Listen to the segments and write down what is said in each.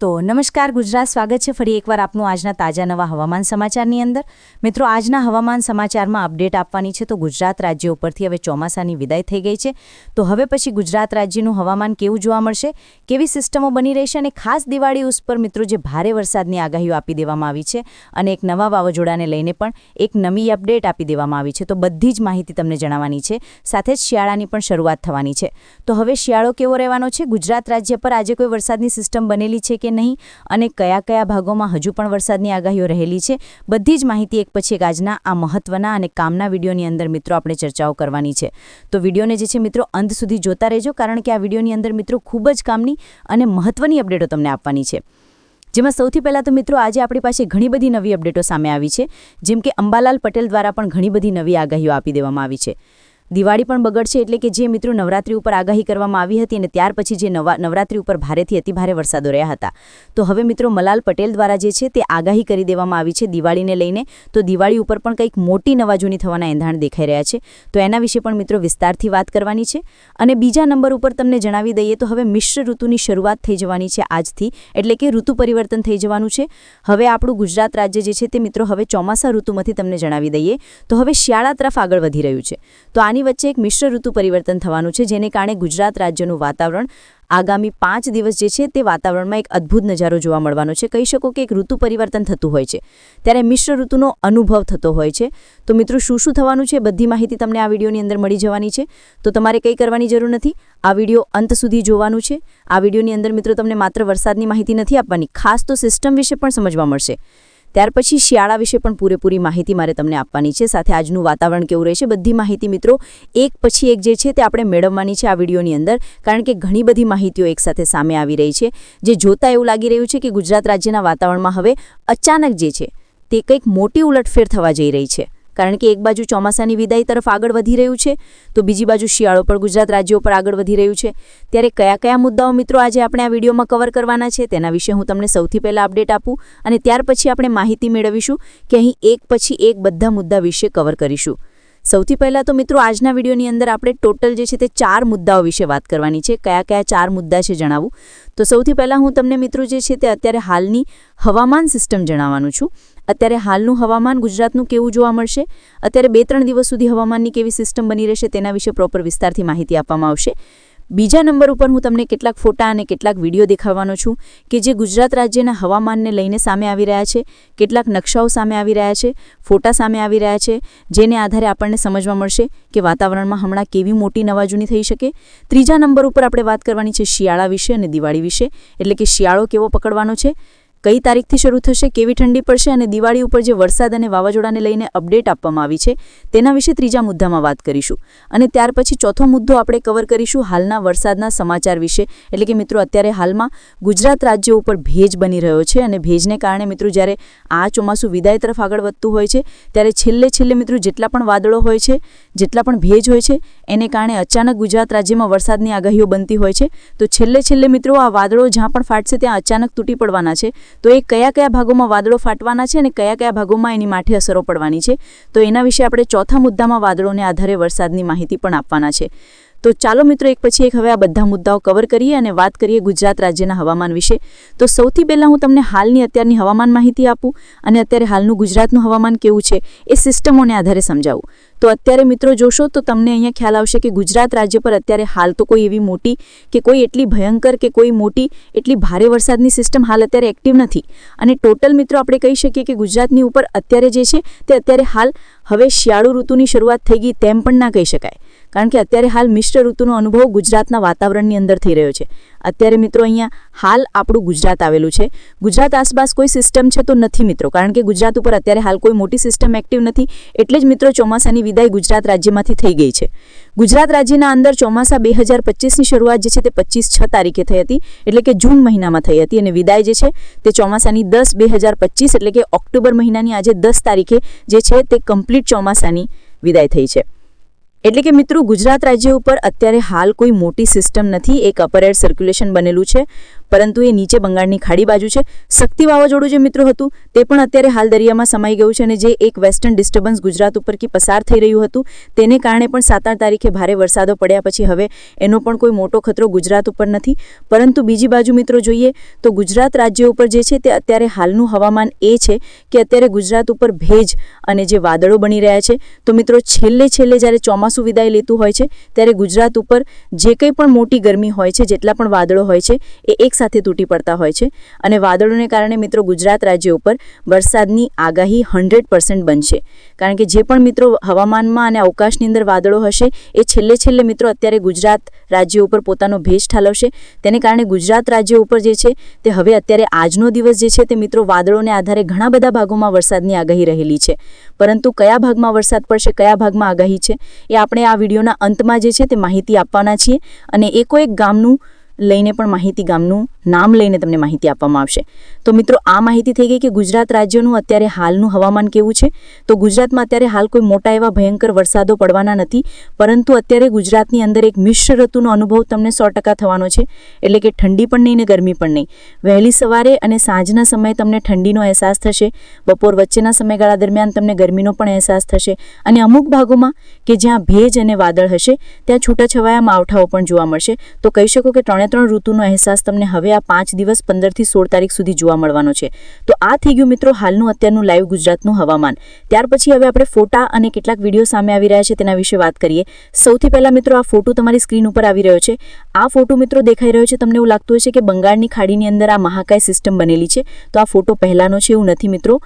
તો નમસ્કાર, ગુજરાત સ્વાગત છે ફરી એકવાર આપનું આજના તાજા નવા હવામાન સમાચારની અંદર. મિત્રો, આજના હવામાન સમાચારમાં અપડેટ આપવાની છે તો ગુજરાત રાજ્ય ઉપરથી હવે ચોમાસાની વિદાય થઈ ગઈ છે. તો હવે પછી ગુજરાત રાજ્યનું હવામાન કેવું જોવા મળશે, કેવી સિસ્ટમો બની રહેશે અને ખાસ દિવાળી ઉસ પર મિત્રો જે ભારે વરસાદની આગાહીઓ આપી દેવામાં આવી છે અને એક નવા વાવાઝોડાને લઈને પણ એક નવી અપડેટ આપી દેવામાં આવી છે. તો બધી જ માહિતી તમને જણાવવાની છે, સાથે જ શિયાળાની પણ શરૂઆત થવાની છે. તો હવે શિયાળો કેવો રહેવાનો છે? ગુજરાત રાજ્ય પર આજે કોઈ વરસાદની સિસ્ટમ બનેલી છે કે નહીં અને કયા કયા ભાગોમાં હજુ પણ વરસાદની આગાહીઓ રહેલી છે, બધી જ માહિતી એક પછી એક આજના આ મહત્વના અને કામના વિડીયોની અંદર મિત્રો આપણે ચર્ચાઓ કરવાની છે. તો વિડીયોને જે છે મિત્રો અંત સુધી જોતા રહેજો, કારણ કે આ વિડીયોની અંદર મિત્રો ખૂબ જ કામની અને મહત્વની અપડેટો તમને આપવાની છે. જેમાં સૌથી પહેલાં તો મિત્રો આજે આપણી પાસે ઘણી બધી નવી અપડેટો સામે આવી છે, જેમ કે અંબાલાલ પટેલ દ્વારા પણ ઘણી બધી નવી આગાહીઓ આપી દેવામાં આવી છે. દિવાળી પણ બગડશે એટલે કે જે મિત્રો નવરાત્રી ઉપર આગાહી કરવામાં આવી હતી અને ત્યાર પછી જે નવા નવરાત્રી ઉપર ભારેથી અતિભારે વરસાદો રહ્યા હતા. તો હવે મિત્રો મલાલ પટેલ દ્વારા જે છે તે આગાહી કરી દેવામાં આવી છે દિવાળીને લઈને. તો દિવાળી ઉપર પણ કંઈક મોટી નવાજૂની થવાના એંધાણ દેખાઈ રહ્યા છે. તો એના વિશે પણ મિત્રો વિસ્તારથી વાત કરવાની છે. અને બીજા નંબર ઉપર તમને જણાવી દઈએ તો હવે મિશ્ર ઋતુની શરૂઆત થઈ જવાની છે આજથી, એટલે કે ઋતુ પરિવર્તન થઈ જવાનું છે. હવે આપણું ગુજરાત રાજ્ય જે છે તે મિત્રો હવે ચોમાસા ઋતુમાંથી તમને જણાવી દઈએ. તો હવે શિયાળા તરફ આગળ વધી રહ્યું છે. તો આની વચ્ચે એક મિશ્ર ઋતુ પરિવર્તન થવાનું છે, જેને કારણે ગુજરાત રાજ્યનું વાતાવરણ આગામી પાંચ દિવસ જે છે તે વાતાવરણમાં એક અદ્ભુત નજારો જોવા મળવાનો છે. કહી શકો કે એક ઋતુ પરિવર્તન થતું હોય છે. ત્યારે મિશ્ર ઋતુનો અનુભવ થતો હોય છે. તો મિત્રો, શું શું થવાનું છે? બધી માહિતી તમને આ વિડીયોની અંદર મળી જવાની છે. તો તમારે કંઈ કરવાની જરૂર નથી. આ વીડિયો અંત સુધી જોવાનું છે. આ વિડીયોની અંદર મિત્રો, તમને માત્ર વરસાદની માહિતી નથી આપવાની, ખાસ તો સિસ્ટમ વિશે પણ સમજવા મળશે. ત્યાર પછી શિયાળા વિશે પણ પૂરેપૂરી માહિતી મારે તમને આપવાની છે. સાથે આજનું વાતાવરણ કેવું રહેશે બધી માહિતી મિત્રો એક પછી એક જે છે તે આપણે મેળવવાની છે આ વિડીયોની અંદર. કારણ કે ઘણી બધી માહિતીઓ એકસાથે સામે આવી રહી છે. જે જોતા એવું લાગી રહ્યું છે કે ગુજરાત રાજ્યના વાતાવરણમાં હવે અચાનક જે છે તે કંઈક મોટી ઉલટફેર થવા જઈ રહી છે. કારણ કે એક બાજુ ચોમાસાની વિદાય તરફ આગળ વધી રહ્યું છે, તો બીજી બાજુ શિયાળો પણ ગુજરાત રાજ્યો પર આગળ વધી રહ્યું છે. ત્યારે કયા કયા મુદ્દાઓ મિત્રો આજે આપણે આ વિડીયોમાં કવર કરવાના છે, તેના વિશે હું તમને સૌથી પહેલાં અપડેટ આપું અને ત્યાર પછી આપણે માહિતી મેળવીશું કે અહીં એક પછી એક બધા મુદ્દા વિશે કવર કરીશું. સૌથી પહેલાં તો મિત્રો આજના વિડીયોની અંદર આપણે ટોટલ જે છે તે ચાર મુદ્દાઓ વિશે વાત કરવાની છે. કયા કયા ચાર મુદ્દા છે જણાવું? તો સૌથી પહેલાં હું તમને મિત્રો જે છે તે અત્યારે હાલની હવામાન સિસ્ટમ જણાવવાનું છું. અત્યારે હાલનું હવામાન ગુજરાતનું કેવું જોવા મળશે? અત્યારે બે ત્રણ દિવસ સુધી હવામાનની કેવી સિસ્ટમ બની રહેશે તેના વિશે પ્રોપર વિસ્તારથી માહિતી આપવામાં આવશે. બીજા નંબર ઉપર હું તમને કેટલાક ફોટા અને કેટલાક વીડિયો દેખાડવાનો છું કે જે ગુજરાત રાજ્યના હવામાનને લઈને સામે આવી રહ્યા છે, કેટલાક નકશાઓ સામે આવી રહ્યા છે, ફોટા સામે આવી રહ્યા છે, જેને આધારે આપણને સમજવા મળશે કે વાતાવરણમાં હમણાં કેવી મોટી નવાજૂની થઈ શકે. ત્રીજા નંબર ઉપર આપણે વાત કરવાની છે શિયાળા વિશે અને દિવાળી વિશે, એટલે કે શિયાળો કેવો પકડવાનો છે? કઈ તારીખથી શરૂ થશે, કેવી ઠંડી પડશે અને દિવાળી ઉપર જે વરસાદ અને વાવાઝોડાને લઈને અપડેટ આપવામાં આવી છે, તેના વિશે ત્રીજા મુદ્દામાં વાત કરીશું. અને ત્યાર પછી ચોથો મુદ્દો આપણે કવર કરીશું હાલના વરસાદના સમાચાર વિશે. એટલે કે મિત્રો, અત્યારે હાલમાં ગુજરાત રાજ્ય ઉપર ભેજ બની રહ્યો છે અને ભેજને કારણે મિત્રો, જ્યારે આ ચોમાસું વિદાય તરફ આગળ વધતું હોય છે, ત્યારે છેલ્લે છેલ્લે મિત્રો, જેટલા પણ વાદળો હોય છે, જેટલા પણ ભેજ હોય છે, એને કારણે અચાનક ગુજરાત રાજ્યમાં વરસાદની આગાહીઓ બનતી હોય છે. તો છેલ્લે છેલ્લે મિત્રો, આ વાદળો જ્યાં પણ ફાટશે, ત્યાં અચાનક તૂટી પડવાના છે. તો એ કયા કયા ભાગોમાં વાદળો ફાટવાના છે અને કયા કયા ભાગોમાં એની માઠે અસરો પડવાની છે? તો એના વિશે આપણે ચોથા મુદ્દામાં વાદળોને આધારે વરસાદની માહિતી પણ આપવાના છે. તો ચાલો મિત્રો એક પછી એક હવે આ બધા મુદ્દાઓ કવર કરીએ અને વાત કરીએ ગુજરાત રાજ્યના હવામાન વિશે. તો સૌથી પહેલાં હું તમને હાલની અત્યારની હવામાન માહિતી આપું અને અત્યારે હાલનું ગુજરાતનું હવામાન કેવું છે એ સિસ્ટમોને આધારે સમજાવું. તો અત્યારે મિત્રો જોશો તો તમને અહીંયા ખ્યાલ આવશે કે ગુજરાત રાજ્ય પર અત્યારે હાલ તો કોઈ એવી મોટી કે કોઈ એટલી ભયંકર કે કોઈ મોટી એટલી ભારે વરસાદની સિસ્ટમ હાલ અત્યારે એક્ટિવ નથી. અને ટોટલ મિત્રો આપણે કહી શકીએ કે ગુજરાતની ઉપર અત્યારે જે છે તે અત્યારે હાલ હવે શિયાળુ ઋતુની શરૂઆત થઈ ગઈ તેમ પણ ના કહી શકાય. કારણ કે અત્યારે હાલ મિશ્ર ઋતુનો અનુભવ ગુજરાતના વાતાવરણની અંદર થઈ રહ્યો છે. અત્યારે મિત્રો અહીંયા હાલ આપણું ગુજરાત આવેલું છે. ગુજરાત આસપાસ કોઈ સિસ્ટમ છે તો નથી મિત્રો, કારણ કે ગુજરાત ઉપર અત્યારે હાલ કોઈ મોટી સિસ્ટમ એક્ટિવ નથી, એટલે જ મિત્રો ચોમાસાની વિદાય ગુજરાત રાજ્યમાંથી થઈ ગઈ છે. ગુજરાત રાજ્યના અંદર ચોમાસા બે હજાર પચીસની શરૂઆત જે છે તે પચીસ છ તારીખે થઈ હતી, એટલે કે જૂન મહિનામાં થઈ હતી અને વિદાય જે છે તે ચોમાસાની દસ બે હજાર પચીસ, એટલે કે ઓક્ટોબર મહિનાની આજે દસ તારીખે જે છે તે કમ્પ્લીટ ચોમાસાની વિદાય થઈ છે. એટલે કે મિત્રો ગુજરાત રાજ્ય ઉપર અત્યારે હાલ કોઈ મોટી સિસ્ટમ નથી. એક અપર એર સર્ક્યુલેશન બનેલું છે. પરંતુ એ નીચે બંગાળની ખાડી બાજુ છે. શક્તિ વાવાઝોડું જે મિત્રો હતું, તે પણ અત્યારે હાલ દરિયામાં સમાઈ ગયું છે અને જે એક વેસ્ટર્ન ડિસ્ટર્બન્સ ગુજરાત ઉપરથી પસાર થઈ રહ્યું હતું, તેને કારણે પણ સાત આઠ તારીખે ભારે વરસાદો પડ્યા પછી હવે એનો પણ કોઈ મોટો ખતરો ગુજરાત ઉપર નથી. પરંતુ બીજી બાજુ મિત્રો જોઈએ, તો ગુજરાત રાજ્ય ઉપર જે છે તે અત્યારે હાલનું હવામાન એ છે કે અત્યારે ગુજરાત ઉપર ભેજ અને જે વાદળો બની રહ્યા છે. તો મિત્રો છેલ્લે છેલ્લે જ્યારે ચોમાસું વિદાય લેતું હોય છે, ત્યારે ગુજરાત ઉપર જે કંઈ પણ મોટી ગરમી હોય છે, જેટલા પણ વાદળો હોય છે, એ એકસાથે તૂટી પડતા હોય છે અને વાદળોને કારણે મિત્રો ગુજરાત રાજ્ય ઉપર વરસાદની આગાહી હંડ્રેડ પર્સન્ટ બનશે. કારણ કે જે પણ મિત્રો હવામાનમાં અને અવકાશની અંદર વાદળો હશે, એ છેલ્લે છેલ્લે મિત્રો અત્યારે ગુજરાત રાજ્ય ઉપર પોતાનો ભેજ ઠાલવશે. તેને કારણે ગુજરાત રાજ્ય ઉપર જે છે, તે હવે અત્યારે આજનો દિવસ જે છે, તે મિત્રો વાદળોને આધારે ઘણા બધા ભાગોમાં વરસાદની આગાહી રહેલી છે. પરંતુ કયા ભાગમાં વરસાદ પડશે, કયા ભાગમાં આગાહી છે, એ આપણે આ વિડીયોના અંતમાં જે છે, તે માહિતી આપવાના છીએ. અને એકો એક ગામનું લઈને પણ માહિતી ગામનું નામ લઈને તમને માહિતી આપવામાં આવશે. તો મિત્રો, આ માહિતી થઈ ગઈ કે ગુજરાત રાજ્યનું અત્યારે હાલનું હવામાન કેવું છે? તો ગુજરાતમાં અત્યારે હાલ કોઈ મોટા એવા ભયંકર વરસાદો પડવાના નથી, પરંતુ અત્યારે ગુજરાતની અંદર એક મિશ્ર ઋતુનો અનુભવ તમને સો ટકા થવાનો છે. એટલે કે ઠંડી પણ નહીં ને ગરમી પણ નહીં. વહેલી સવારે અને સાંજના સમયે તમને ઠંડીનો અહેસાસ થશે. બપોર વચ્ચેના સમયગાળા દરમિયાન તમને ગરમીનો પણ અહેસાસ થશે. અને અમુક ભાગોમાં કે જ્યાં ભેજ અને વાદળ હશે, ત્યાં છૂટાછવાયા માવઠાઓ પણ જોવા મળશે. તો કહી શકો કે ત્રણે ત્રણ ઋતુનો અહેસાસ તમને હવે આ પાંચ દિવસ પંદરથી સોળ તારીખ સુધી જોવા મળવાનો છે. તો આ થઈ ગયું મિત્રો હાલનું અત્યારનું લાઈવ ગુજરાતનું હવામાન. ત્યાર પછી હવે આપણે ફોટા અને કેટલાક વીડિયો સામે આવી રહ્યા છે તેના વિશે વાત કરીએ. સૌથી પહેલાં મિત્રો આ ફોટો તમારી સ્ક્રીન ઉપર આવી રહ્યો છે. આ ફોટો મિત્રો દેખાઈ રહ્યો છે, તમને એવું લાગતું હશે કે બંગાળની ખાડીની અંદર આ મહાકાય સિસ્ટમ બનેલી છે. તો આ ફોટો પહેલાનો છે એવું નથી મિત્રો.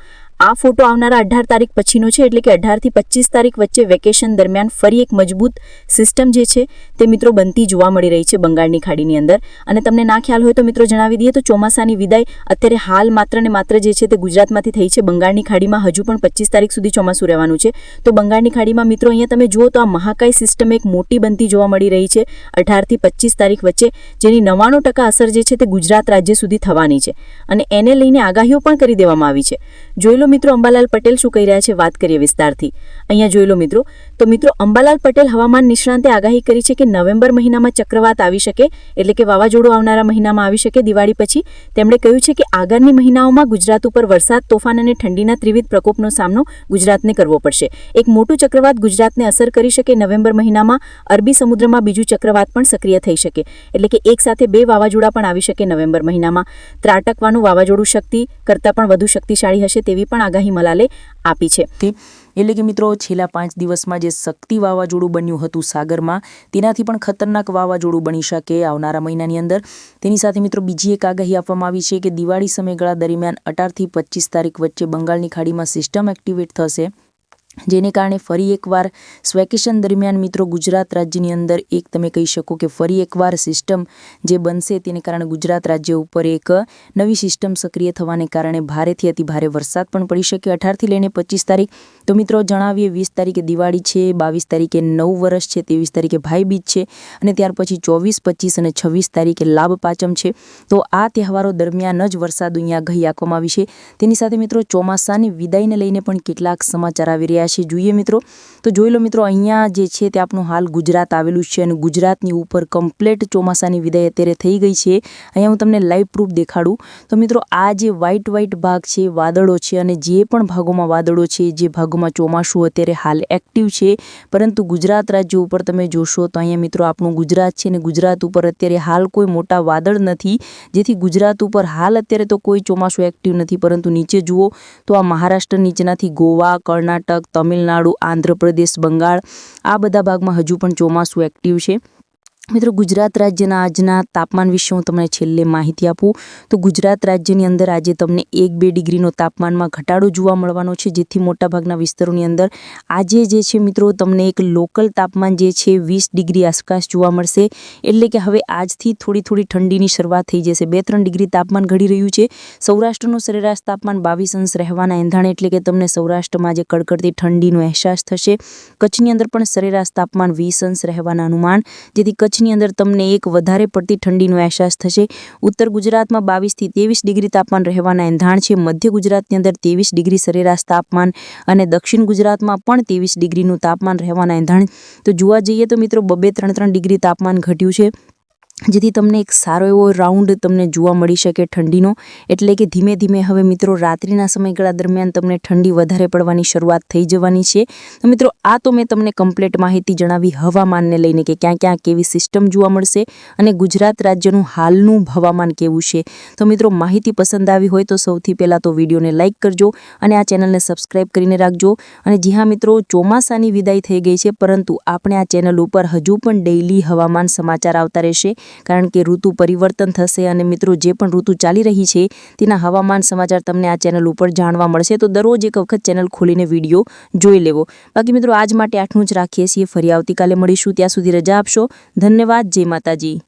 આ ફોટો આવનારા અઢાર તારીખ પછીનો છે, એટલે કે અઢારથી પચીસ તારીખ વચ્ચે વેકેશન દરમિયાન ફરી એક મજબૂત સિસ્ટમ જે છે, તે મિત્રો બનતી જોવા મળી રહી છે બંગાળની ખાડીની અંદર. અને તમને ના ખ્યાલ હોય તો મિત્રો જણાવી દઈએ તો ચોમાસાની વિદાય અત્યારે હાલ માત્ર ને માત્ર જે છે તે ગુજરાતમાંથી થઈ છે. બંગાળની ખાડીમાં હજુ પણ પચીસ તારીખ સુધી ચોમાસું રહેવાનું છે. તો બંગાળની ખાડીમાં મિત્રો અહીંયા તમે જુઓ તો આ મહાકાય સિસ્ટમ એક મોટી બનતી જોવા મળી રહી છે અઢારથી પચીસ તારીખ વચ્ચે, જેની નવ્વાણું ટકા અસર જે છે તે ગુજરાત રાજ્ય સુધી થવાની છે. અને એને લઈને આગાહીઓ પણ કરી દેવામાં આવી છે. જોઈ લો મિત્રો, અંબાલાલ પટેલ શું કહી રહ્યા છે વાત કરીએ વિસ્તારથી. અહીંયા જોઈ લો મિત્રો, તો મિત્રો, અંબાલાલ પટેલ હવામાન નિષ્ણાંતે આગાહી કરી છે કે નવેમ્બર મહિનામાં ચક્રવાત આવી શકે, એટલે કે વાવાઝોડું આવનારા મહિનામાં આવી શકે. દિવાળી પછી તેમણે કહ્યું છે કે આગળની મહિનાઓમાં ગુજરાત ઉપર વરસાદ, તોફાન અને ઠંડીના ત્રિવિધ પ્રકોપનો સામનો ગુજરાતને કરવો પડશે. એક મોટું ચક્રવાત ગુજરાતને અસર કરી શકે નવેમ્બર મહિનામાં, અરબી સમુદ્રમાં બીજું ચક્રવાત પણ સક્રિય થઈ શકે. એટલે કે એક સાથે બે વાવાઝોડા પણ આવી શકે નવેમ્બર મહિનામાં. ત્રાટકવાનું વાવાઝોડું શક્તિ કરતાં પણ વધુ શક્તિશાળી હશે તેવી પણ આગાહી મલાલે આપી છે. એટલે કે મિત્રો, છેલ્લા પાંચ દિવસમાં જે શક્તિ વાવાઝોડું બન્યું હતું સાગરમાં, તેનાથી પણ ખતરનાક વાવાઝોડું બની શકે આવનારા મહિનાની અંદર. તેની સાથે મિત્રો, બીજી એક આગાહી આપવામાં આવી છે કે દિવાળી સમયગાળા દરમિયાન અઢારથી પચીસ તારીખ વચ્ચે બંગાળની ખાડીમાં સિસ્ટમ એક્ટિવેટ થશે. જેને કારણે ફરી એકવાર સ્વેકેશન દરમિયાન મિત્રો ગુજરાત રાજ્યની અંદર એક તમે કહી શકો કે ફરી એકવાર સિસ્ટમ જે બનશે તેને કારણે ગુજરાત રાજ્ય ઉપર એક નવી સિસ્ટમ સક્રિય થવાને કારણે ભારેથી અતિ ભારે વરસાદ પણ પડી શકે અઢારથી લઈને પચીસ તારીખ. તો મિત્રો જણાવીએ, વીસ તારીખે દિવાળી છે, બાવીસ તારીખે નવ વર્ષ છે, ત્રેવીસ તારીખે ભાઈબીજ છે અને ત્યાર પછી ચોવીસ, પચીસ અને છવ્વીસ તારીખે લાભ પાંચમ છે. તો આ તહેવારો દરમિયાન જ વરસાદ અહીંયા ઘઈ આપવામાં આવી છે. તેની સાથે મિત્રો ચોમાસાની વિદાયને લઈને પણ કેટલાક સમાચાર આવી રહ્યા છે. જોઈએ મિત્રો, તો જોઈ લો મિત્રો, અહીંયા જે છે તે આપણું હાલ ગુજરાત આવેલું છે અને ગુજરાતની ઉપર કમ્પ્લેટ ચોમાસાની વિદાય અત્યારે થઈ ગઈ છે. અહીંયા હું તમને લાઈવ પ્રૂફ દેખાડું. તો મિત્રો, આ જે વ્હાઇટ વ્હાઇટ ભાગ છે, વાદળો છે અને જે પણ ભાગોમાં વાદળો છે, જે ભાગોમાં ચોમાસું અત્યારે હાલ એક્ટિવ છે. પરંતુ ગુજરાત રાજ્ય ઉપર તમે જોશો તો અહીંયા મિત્રો આપણું ગુજરાત છે અને ગુજરાત ઉપર અત્યારે હાલ કોઈ મોટા વાદળ નથી. જેથી ગુજરાત ઉપર હાલ અત્યારે તો કોઈ ચોમાસું એક્ટિવ નથી. પરંતુ નીચે જુઓ તો આ મહારાષ્ટ્ર નીચેનાથી ગોવા, કર્ણાટક તમિલનાડુ આંધ્રપ્રદેશ બંગાળ આ બધા ભાગમાં હજુ પણ ચોમાસું એક્ટિવ છે. મિત્રો, ગુજરાત રાજ્યના આજના તાપમાન વિશે હું તમને છેલ્લે માહિતી આપું. તો ગુજરાત રાજ્યની અંદર આજે તમને એક બે ડિગ્રીનો તાપમાનમાં ઘટાડો જોવા મળવાનો છે, જેથી મોટાભાગના વિસ્તારોની અંદર આજે જે છે મિત્રો, તમને એક લોકલ તાપમાન જે છે વીસ ડિગ્રી આસપાસ જોવા મળશે. એટલે કે હવે આજથી થોડી થોડી ઠંડીની શરૂઆત થઈ જશે. બે ત્રણ ડિગ્રી તાપમાન ઘડી રહ્યું છે. સૌરાષ્ટ્રનું સરેરાશ તાપમાન બાવીસ અંશ રહેવાના એંધાણ, એટલે કે તમને સૌરાષ્ટ્રમાં જે કડકડતી ઠંડીનો અહેસાસ થશે. કચ્છની અંદર પણ સરેરાશ તાપમાન વીસ અંશ રહેવાના અનુમાન, જેથી કચ્છની અંદર તમને એક વધારે પડતી ઠંડીનો અહેસાસ થશે. ઉત્તર ગુજરાતમાં બાવીસથી ત્રેવીસ ડિગ્રી તાપમાન રહેવાના એંધાણ છે. મધ્ય ગુજરાતની અંદર ત્રેવીસ ડિગ્રી સરેરાશ તાપમાન અને દક્ષિણ ગુજરાતમાં પણ ત્રેવીસ ડિગ્રીનું તાપમાન રહેવાના એંધાણ. તો જોવા જઈએ તો મિત્રો, બબે ત્રણ ત્રણ ડિગ્રી તાપમાન ઘટ્યું છે. જેથી તમને એક સારો એવો રાઉન્ડ તમને જોવા મળી શકે ઠંડીનો. એટલે કે ધીમે ધીમે હવે મિત્રો રાત્રિના સમયગાળા દરમિયાન તમને ઠંડી વધારે પડવાની શરૂઆત થઈ જવાની છે. તો મિત્રો, આ તો મેં તમને કમ્પ્લીટ માહિતી જણાવી હવામાનને લઈને કે ક્યાં ક્યાં કેવી સિસ્ટમ જોવા મળશે અને ગુજરાત રાજ્યનું હાલનું હવામાન કેવું છે. તો મિત્રો, માહિતી પસંદ આવી હોય તો સૌથી પહેલાં તો વિડીયોને લાઇક કરજો અને આ ચેનલને સબસ્ક્રાઈબ કરીને રાખજો. અને જી હા મિત્રો, ચોમાસાની વિદાય થઈ ગઈ છે, પરંતુ આપણે આ ચેનલ ઉપર હજુ પણ ડેઇલી હવામાન સમાચાર આવતા રહેશે. કારણ કે ઋતુ પરિવર્તન થશે અને મિત્રો જે પણ ઋતુ ચાલી રહી છે, તેના હવામાન સમાચાર તમને આ ચેનલ ઉપર જાણવા મળશે. તો દરરોજ એક વખત ચેનલ ખોલીને વીડિયો જોઈ લેવો. બાકી મિત્રો આજ માટે આટલું જ રાખીએ છીએ. ફરી આવતીકાલે મળીશું. ત્યાં સુધી રજા આપશો. ધન્યવાદ. જય માતાજી.